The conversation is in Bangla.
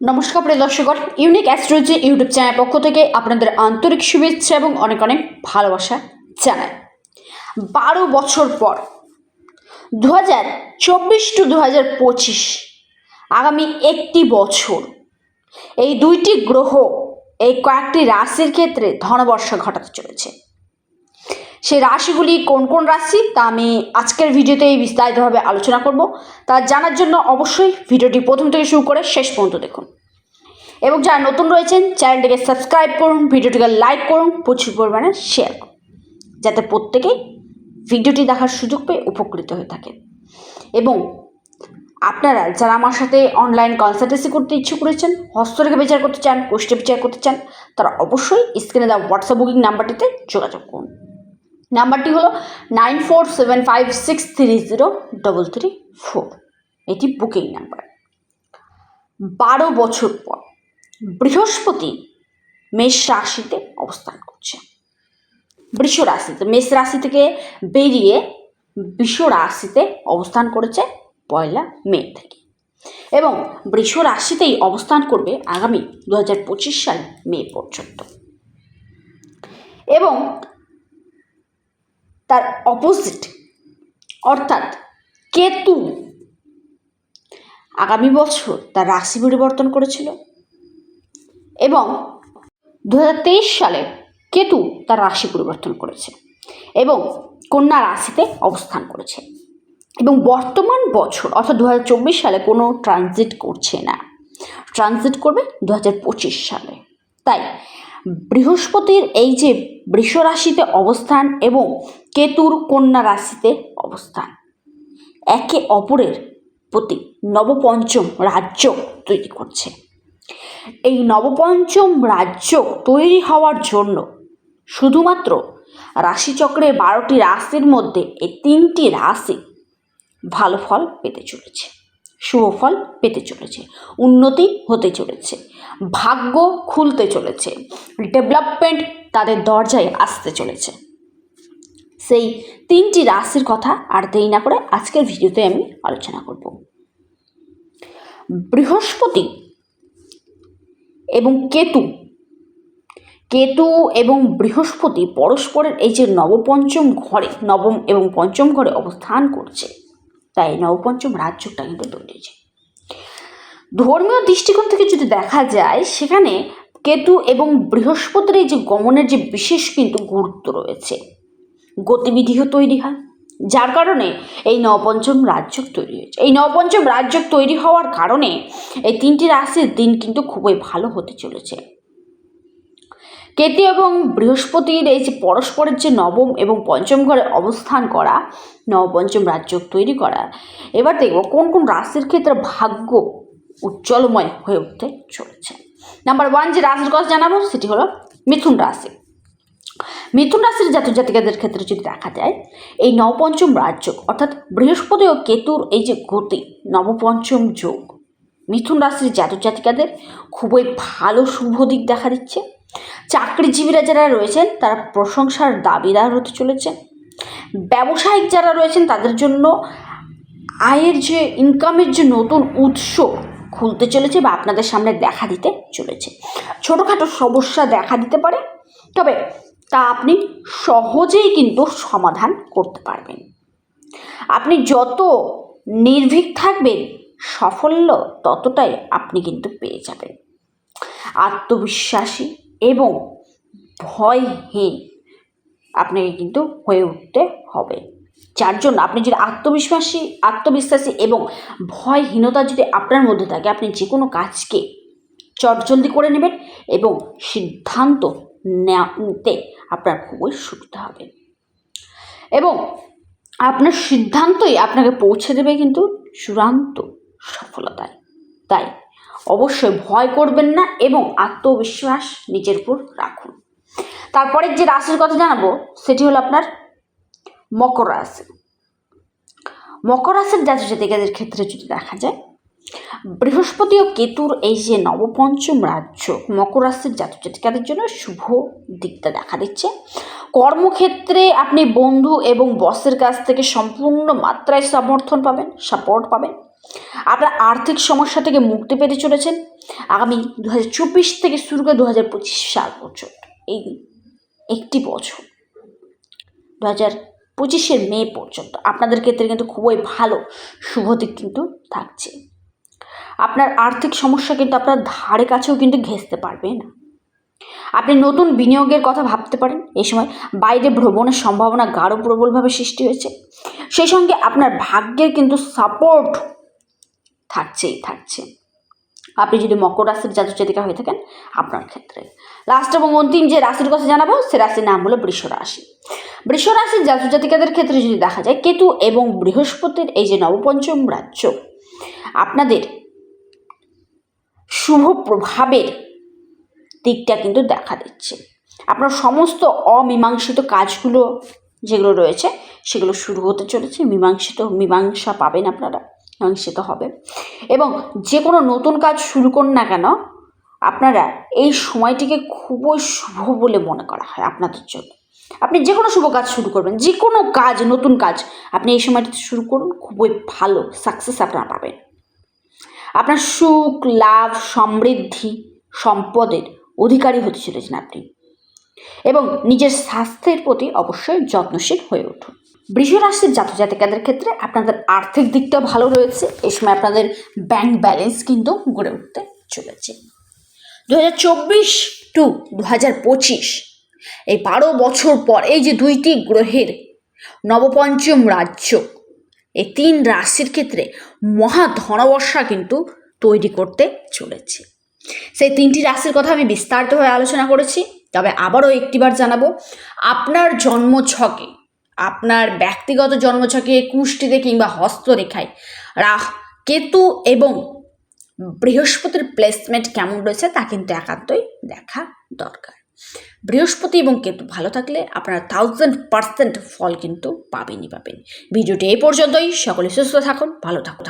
নমস্কার প্রিয় দর্শকগণ ইউনিক অ্যাস্ট্রোলজি ইউটিউব চ্যানেল পক্ষ থেকে আপনাদের আন্তরিক শুভেচ্ছা এবং অনেক অনেক ভালোবাসা জানাই। বারো বছর পর দু হাজার চব্বিশ টু দু হাজার পঁচিশ, আগামী একটি বছর, এই দুইটি গ্রহ, এই কয়েকটি রাশির ক্ষেত্রে ধনবর্ষা ঘটাতে চলেছে। সেই রাশিগুলি কোন কোন রাশি, তা আমি আজকের ভিডিওতে বিস্তারিতভাবে আলোচনা করব। তা জানার জন্য অবশ্যই ভিডিওটি প্রথম থেকে শুরু করে শেষ পর্যন্ত দেখুন। এবং যারা নতুন রয়েছেন, চ্যানেলটিকে সাবস্ক্রাইব করুন, ভিডিওটিকে লাইক করুন, প্রচুর পরিমাণে শেয়ার করুন, যাতে প্রত্যেকেই ভিডিওটি দেখার সুযোগ পেয়ে উপকৃত হয়ে থাকেন। এবং আপনারা যারা আমার সাথে অনলাইন কনসালটেন্সি করতে ইচ্ছুক রয়েছেন, হস্তরেখা বিচার করতে চান কোষ্ঠী বিচার করতে চান, তারা অবশ্যই স্ক্রিনে দেওয়া হোয়াটসঅ্যাপ বুকিং নাম্বারটিতে যোগাযোগ করুন। নাম্বারটি হলো nine four seven five six three zero double three four এটি বুকিং নাম্বার বারো বছর পর বৃহস্পতি মেষ রাশিতে অবস্থান করছে। বৃষ রাশিতে মেষ রাশি থেকে বেরিয়ে বৃষ রাশিতে অবস্থান করেছে পয়লা মে থেকে। এবং বৃষ রাশিতেই অবস্থান করবে আগামী দু হাজার পঁচিশ সাল মে পর্যন্ত। এবং তার অপোজিট অর্থাৎ কেতু। আগামী বছর তার রাশি পরিবর্তন করেছিল এবং দু হাজার তেইশ সালে কেতু তার রাশি পরিবর্তন করেছে এবং কন্যা রাশিতে অবস্থান করেছে। এবং বর্তমান বছর, অর্থাৎ দুহাজার চব্বিশ সালে কোনো ট্রানজিট করছে না। ট্রানজিট করবে দু হাজার পঁচিশ সালে। তাই বৃহস্পতির এই যে বৃষ রাশিতে অবস্থান এবং কেতুর কন্যা রাশিতে অবস্থান। একে অপরের প্রতি নবপঞ্চম রাজ্য তৈরি করছে। এই নবপঞ্চম রাজ্য তৈরি হওয়ার জন্য শুধুমাত্র রাশিচক্রের বারোটি রাশির মধ্যে এই তিনটি রাশি ভালো ফল পেতে চলেছে, শুভ ফল পেতে চলেছে, উন্নতি হতে চলেছে, ভাগ্য খুলতে চলেছে ডেভেলপমেন্ট তাদের দরজায় আসতে চলেছে। সেই তিনটি রাশির কথা আর দেরি না করে আজকের ভিডিওতে আমি আলোচনা করব। বৃহস্পতি এবং কেতু। কেতু এবং বৃহস্পতি পরস্পরের এই যে নবপঞ্চম ঘরে, নবম এবং পঞ্চম ঘরে অবস্থান করছে, তাই নবপঞ্চম রাজ্যটা কিন্তু তৈরি হয়েছে। ধর্মীয় দৃষ্টিকোণ থেকে যদি দেখা যায়, সেখানে কেতু এবং বৃহস্পতির এই যে গমনের যে বিশেষ কিন্তু গুরুত্ব রয়েছে। গতিবিধিও তৈরি হয়। যার কারণে এই নবপঞ্চম রাজ্য তৈরি হয়েছে। এই নবপঞ্চম রাজ্য তৈরি হওয়ার কারণে এই তিনটি রাশির দিন কিন্তু খুবই ভালো হতে চলেছে। কেতু এবং বৃহস্পতির এই যে পরস্পরের যে নবম এবং পঞ্চম ঘরে অবস্থান করা, নবপঞ্চম রাজ্য তৈরি করা, এবার দেখব কোন কোন রাশির ক্ষেত্রে ভাগ্য উজ্জ্বলময় হয়ে উঠতে চলেছে। নাম্বার ওয়ান যে রাশির কথা জানাব, সেটি হলো মিথুন রাশি। মিথুন রাশির জাতক জাতিকাদের ক্ষেত্রে যদি দেখা যায়, এই নবপঞ্চম রাজ্য, অর্থাৎ বৃহস্পতি ও কেতুর এই যে গতি, নবপঞ্চম যোগ, মিথুন রাশির জাতক জাতিকাদের খুবই ভালো শুভ দিক দেখা দিচ্ছে। চাকরিজীবীরা যারা রয়েছেন, তারা প্রশংসার দাবিদার হতে চলেছে। ব্যবসায়িক যারা রয়েছেন, তাদের জন্য আয়ের যে ইনকামের যে নতুন উৎস খুলতে চলেছে বা আপনাদের সামনে দেখা দিতে চলেছে। ছোটোখাটো সমস্যা দেখা দিতে পারে, তবে তা আপনি সহজেই কিন্তু সমাধান করতে পারবেন। আপনি যত নির্ভীক থাকবেন, সাফল্য ততটাই আপনি কিন্তু পেয়ে যাবেন। আত্মবিশ্বাসী এবং ভয়হীন আপনাকে কিন্তু হয়ে উঠতে হবে। যার জন্য আপনি যদি আত্মবিশ্বাসী আত্মবিশ্বাসী এবং ভয়হীনতা যদি আপনার মধ্যে থাকে, আপনি যে কোনো কাজকে চটজলদি করে নেবেন এবং সিদ্ধান্ত নিতে আপনার খুবই সুবিধা হবে। এবং আপনার সিদ্ধান্তই আপনাকে পৌঁছে দেবে কিন্তু চূড়ান্ত সফলতায়। তাই অবশ্যই ভয় করবেন না এবং আত্মবিশ্বাস নিজের উপর রাখুন। তারপরে যে রাশির কথা জানাব, সেটি হলো আপনার মকর রাশি। মকর রাশির জাতক জাতিকাদের ক্ষেত্রে যদি দেখা যায় বৃহস্পতি ও কেতুর এই যে নবপঞ্চম রাজ্য, মকর রাশির জাতক জাতিকাদের জন্য শুভ দিকটা দেখা দিচ্ছে। কর্মক্ষেত্রে আপনি বন্ধু এবং বসের কাছ থেকে সম্পূর্ণ মাত্রায় সমর্থন পাবেন সাপোর্ট পাবেন। আপনার আর্থিক সমস্যা থেকে মুক্তি পেতে চলেছেন আগামী দু হাজার চব্বিশ থেকে শুরু করে দু হাজার পঁচিশ সাল পর্যন্ত, এই একটি বছর। দু হাজার পঁচিশের মে পর্যন্ত, আপনাদের ক্ষেত্রে কিন্তু খুবই ভালো, শুভ দিক কিন্তু থাকছে। আপনার আর্থিক সমস্যা কিন্তু আপনার ধারে কাছেও কিন্তু ঘেঁচতে পারবে না। আপনি নতুন বিনিয়োগের কথা ভাবতে পারেন, এই সময় বাইরে ভ্রমণের সম্ভাবনা গাঢ় প্রবলভাবে সৃষ্টি হয়েছে। সেই সঙ্গে আপনার ভাগ্যের কিন্তু সাপোর্ট থাকছেই, থাকছে। আপনি যদি মকর রাশির জাতক জাতিকা হয়ে থাকেন, আপনার ক্ষেত্রে। লাস্ট এবং অন্তিম যে রাশির কথা জানাব, সে রাশির নাম হলো বৃষ রাশি। বৃষ রাশির জাতক জাতিকাদের ক্ষেত্রে যদি দেখা যায়, কেতু এবং বৃহস্পতির এই যে নবপঞ্চম রাজ্য, আপনাদের শুভ প্রভাবের দিকটা কিন্তু দেখা দিচ্ছে। আপনার সমস্ত অমীমাংসিত কাজগুলো যেগুলো রয়েছে, সেগুলো শুরু হতে চলেছে। মীমাংসিত, মীমাংসা পাবেন আপনারা, মীমাংসিত হবে। এবং যে কোনো নতুন কাজ শুরু করুন না কেন, আপনারা এই সময়টিকে খুবই শুভ বলে মনে করা হয় আপনাদের জন্য। আপনি যে কোনো শুভ কাজ শুরু করবেন, যে কোনো কাজ, নতুন কাজ আপনি এই সময়টিতে শুরু করুন, খুবই ভালো সাকসেস আপনারা পাবেন। আপনার সুখ, লাভ, সমৃদ্ধি, সম্পদের অধিকারী হতে চলেছেন আপনি। এবং নিজের স্বাস্থ্যের প্রতি অবশ্যই যত্নশীল হয়ে উঠুন। বৃষ রাশির জাতক জাতিকাদের ক্ষেত্রে আপনাদের আর্থিক দিকটা ভালো রয়েছে। এই সময় আপনাদের ব্যাংক ব্যালেন্স কিন্তু গড়ে উঠতে চলেছে। দু হাজার চব্বিশ টু দু হাজার পঁচিশ, এই বারো বছর পর এই যে দুইটি গ্রহের নবপঞ্চম রাজ্য এই তিন রাশির ক্ষেত্রে মহা ধনবর্ষা কিন্তু তৈরি করতে চলেছে। সেই তিনটি রাশির কথা আমি বিস্তারিতভাবে আলোচনা করেছি, তবে আবারও একটিবার জানাব, আপনার জন্মছকে, আপনার ব্যক্তিগত জন্ম জন্মছকে কুষ্টিতে কিংবা হস্তরেখায় রাহ, কেতু এবং বৃহস্পতির প্লেসমেন্ট কেমন রয়েছে তা কিন্তু একান্তই দেখা দরকার। বৃহস্পতি এবং কেতু ভালো থাকলে আপনারা থাউজেন্ড পার্সেন্ট ফল কিন্তু পাবেনই পাবেন। ভিডিওটি এই পর্যন্তই। সকলে সুস্থ থাকুন, ভালো থাকুন।